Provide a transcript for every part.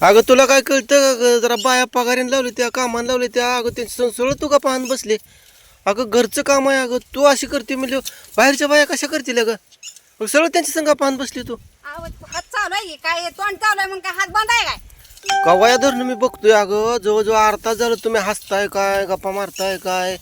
अगं तुला काय कळतं का? जरा बाया पगारीने लावले त्या कामाला लावले त्या. अगं त्यांची संसळ तू का पाहत बसले? अगं घरचं काम आहे. अगं तू अशी करते म्हणजे बाहेरच्या बाया कशा करतील अगं? मग सगळं त्यांच्या संघ पाहत बसली तू. हात चालू आहे. काय तोंड चालू आहे म्हणून काय हात बंद आहे काय? कवाया धरणं मी बघतोय अगं? जवळजवळ अर्धा तास झालं तुम्ही हसताय काय? गप्पा मारताय काय?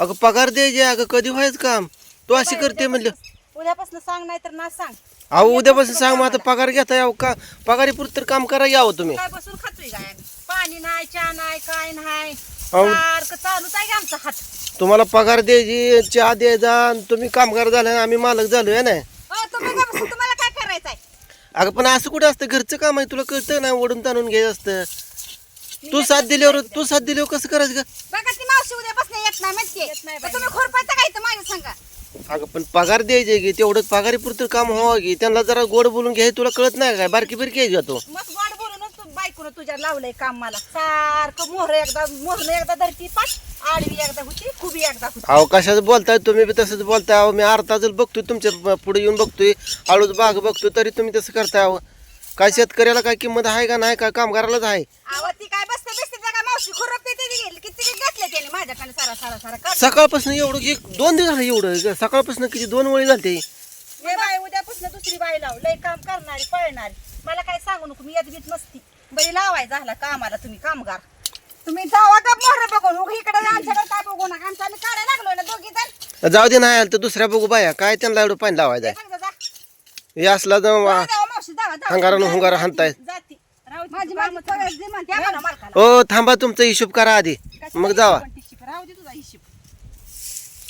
अगं पगार द्यायचे अगं कधी व्हायचं काम? तू अशी करते म्हणलं. उद्यापासून सांग नाही तर ना सांग. अहो उद्यापासून सांग मग आता पगार घेता यावं का पगारीपुरतं तर काम करा यावं तुम्ही. काय बसून खातोय काय? आम्ही? पाणी नाही चहा नाही काय नाही. अहो. सारखं चालूच आहे की आमचा हात तुम्हाला पगार द्यायची चहा द्यायचा आणि तुम्ही कामगार झाले आणि आम्ही मालक झालो आहे ना? अहो, तुम्ही का बसून तुम्हाला काय करायचं आहे? अगं पण असं कुठं असतं? घरचं काम आहे तुला कळतं ना ओढून ताणून घ्यायचं असतं. तू साथ दिल्यावर तू साथ दिल्यावर कसं करायचं का बघा ती मावशी उद्यापासून येत नाही म्हणते. तर तुम्ही खोरपायचं काय तर माझ्या सांगा. अगं पण पगार द्यायचे की तेवढं पगारीपुरतं काम व्हावं की त्यांना जरा गोड बोलून घ्याय तुला कळत नाही काय? बारकी बिरकी आहे का तू? मस्त गोड बोलूनच तू बायकोनं तुझ्या लावलंय काम मला. सारखं मोहर एकदा मोहर एकदा धरती पाठ आडवी एकदा होती खुबी एकदा होती. अहो कशाचं बोलताय तुम्ही बी तसंच बोलताय. अहो मी अर्धा तास बघतोय तुमच्यापुढे येऊन बघतोय आळूच बाग बघतोय तरी तुम्ही तसं करताय. अहो काय शेतकऱ्याला काय किंमत आहे का नाही काय कामगारालाच आहे. ती काय बसते बसते खुरपते ते गेली किती घेतले त्याने माझ्याकडे सारा सारा सारा कर सकाळपासून एवढं एक दोन दिवस झाले एवढं सकाळपासून किती दोन वेळी झालते. हे बाय उद्यापासून दुसरी बाई लाव लय काम करणारी पळणारी. मला काय सांगू नको मी येत नसती. बरी लावाय झाला कामाला तुम्ही कामगार. तुम्ही जावा का मोहर बघून उगा इकडे आमच्याकडे काय बघू नका. आमचं आम्ही काढायला लागलो ना दोघी जण. जाऊ दे नाही आलं तर दुसऱ्या बघू बाया. काय त्यांना एवढं पाणी लावायचं आहे? जा, जा. हे असला जावा. हंगारानं हुंगारा हाणताय. जाती. माझी माझी सगळं जे म्हणते, आम्हाला मालकाला. ओ थांबा तुमचा हिशोब करा आधी. मग जावा. हिशोब? पण टिशोब? राहू दे तुझा हिशोब.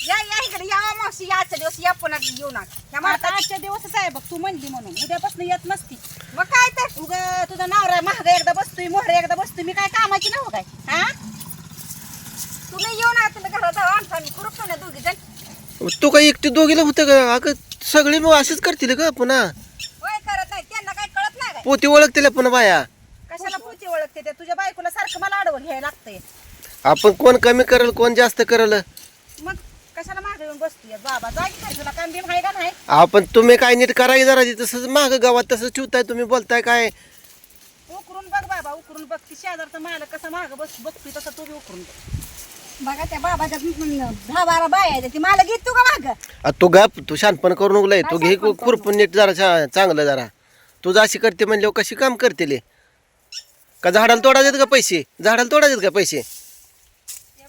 या या इकडे या मावशी या आजच्या दिवस या पुन्हा येऊ नका. आता आजच्या दिवसच आहे बघ तू म्हणली म्हणून. उद्यापासून येत नसती. मग काय तर? उगा तुझा नवरा महाग एकदा बसतोय मोहर एकदा बसतोय मी काय कामाची काय? हा? तुम्ही येऊ नका तुला घरात जावा आमचा आम्ही खुरपतो ना दोघी जण. तू काय एकटी दोघीला होतं का? अगं सगळे मग असेच करतील का पुन्हा. होय करत नाही त्यांना काय कळत नाही काय? पोती ओळखतील पुन्हा बाया. ओळखते ते. तुझ्या बायकोला सारखं मला अडवून घ्यायला लागतंय. आपण कोण कमी करेल कोण जास्त करेल? मग कशाला मागे येऊन बसतोय? बाबा जा की काय तुला काम बिम आहे का नाही? आपण तुम्ही काय नीट करा की जरा तसंच माग गावात तसंच ठेवताय तुम्ही बोलताय काय? उकरून बघ बाबा उकरून बघ. ती शेजारचा मालक कसा माग बस बघतोय तसं तू बी उकरून बघ. बघा त्या बाबाच्या दहा बारा बाय आहे ती घेत तू का माग? आ, तू गप तू शानपण करू नको लय तू घे खुरपून नीट जरा चांगलं जरा. तू अशी करते म्हणल्यावर कशी काम करते ले? का झाडाला तोडा देत का पैसे? झाडाला तोडा देत का पैसे?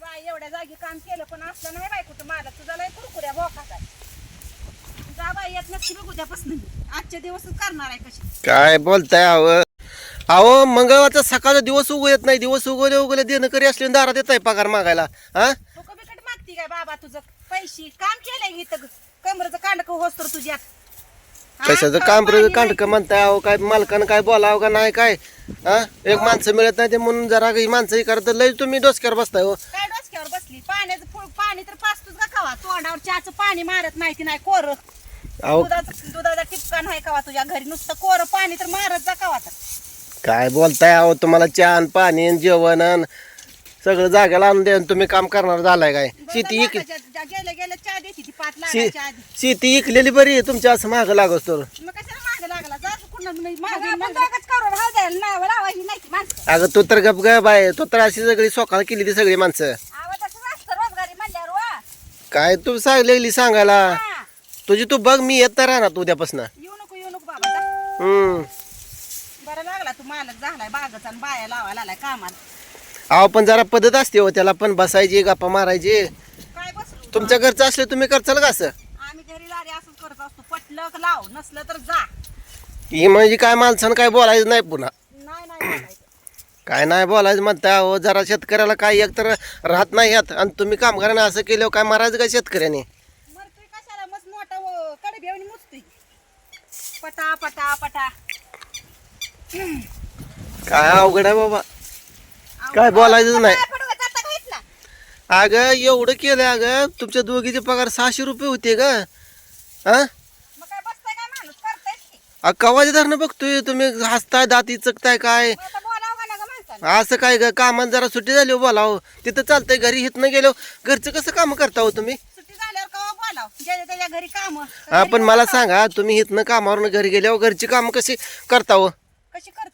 बाय एवढ्या जागी काम केलं पण असलं नाही बाय कुठं. मालक तुझा लय कुरकुऱ्या बोकाचा जा बाई येत नसती बघ उद्यापासून आजच्या दिवसच करणार आहे कशी. काय बोलताय अहो अहो मंगळवारचा सकाळचा दिवस उगव येत नाही. दिवस उगवले उगवले देणं करी असले दारात येत आहे पगार मागायला. हा? बिकट मागती काय बाबा तुझं? पैसे काम केलंय इथं. कमरचं कांडक होस तर तुझ्यात? कशाचं काम कांडक म्हणताय अहो काय मालकानं काय बोलावं का नाही काय? हा? एक माणसं मिळत नाही ते म्हणून जरा ही माणसं ही करत लय तुम्ही डोसक्यावर बसताय हो. काय डोसक्यावर बसली? पाण्याचं फुल पाणी तर पाचतोच का खावा? तोंडावर चहाचं पाणी मारत नाही ती नाही कोर. अहो. दुधाचं दुधाचा टिपका नाही कावा तुझ्या घरी. नुसतं कोर पाणी तर मारत जा कावा तर. काय बोलताय अहो तुम्हाला चहा पाणी आणि जेवण आणि सगळं जागेला आणून द्या आणि तुम्ही काम करणार झालाय काय? शेती इक चहा देते ती पाच आधी. शेती इकलेली बरी आहे तुमच्या असं माग लागत तर. मग कशाला मागे लागला? जा कुठं करून राहू द्यायला नाव लावायची नाही ती माणसं. अगं तू तर गप ग बाय तू तर अशी सगळी सोकाळ केली ती सगळी माणसं. आवा तसंच असतं रोजगारी म्हणल्यावर वा. काय तू सांगलेली सांगायला? हा. तुझी तू बघ मी येत तर राहणार उद्यापासून. येऊ नको येऊ नको बाबा जा. हम्म. बरं लागला तू मालक झालाय बागाचा आणि बाया लावायला आलाय कामाला. अहो पण जरा पद्धत असते हो त्याला पण बसायची गप्पा मारायची. तुमच्या घरचं असलं तुम्ही करचाल का असं? आम्ही घरी लारी असंच करत असतो. पटलं का लाव नसलं तर जा. ही म्हणजे काय माणसानं काय बोलायचं नाही पुन्हा? नाही नाही बोलायचं. काय नाही बोलायचं म्हणता अहो जरा शेतकऱ्याला काय एक तर राहत नाही यात. आणि तुम्ही काम करा असं केल्यावर काय मारायचं का शेतकऱ्याने? मरतोय कशाला? मस्त मोठा व- कडे बेवणी मुततोय पटा पटा पटा. काय अवघड आहे बाबा. काय बोलायचं नाही. काय पडू का? जाता का इथला? अगं एवढं केलं अगं. तुमच्या दोघीचे पगार सहाशे रुपये होते का हा? मग काय बसताय काय माणूस? करतायच की. अ, कवाचे धरणं बघतोय तुम्ही. हसताय दाती चकताय काय? मग आता बोलावं का नका माणसाला? असं काय ग? कामात जरा सुट्टी झाली हो बोलाव. तिथं चालतंय घरी हितनं गेलो. घरचं कसं काम करता हो तुम्ही? सुट्टी झाल्यावर कवा बोलावं? करावं ज्याच्या त्याच्या घरी काम हा पण मला सांगा तुम्ही इथनं कामावरून घरी गेल्यावर घरची कामं कशी करता हो? कशी करतो?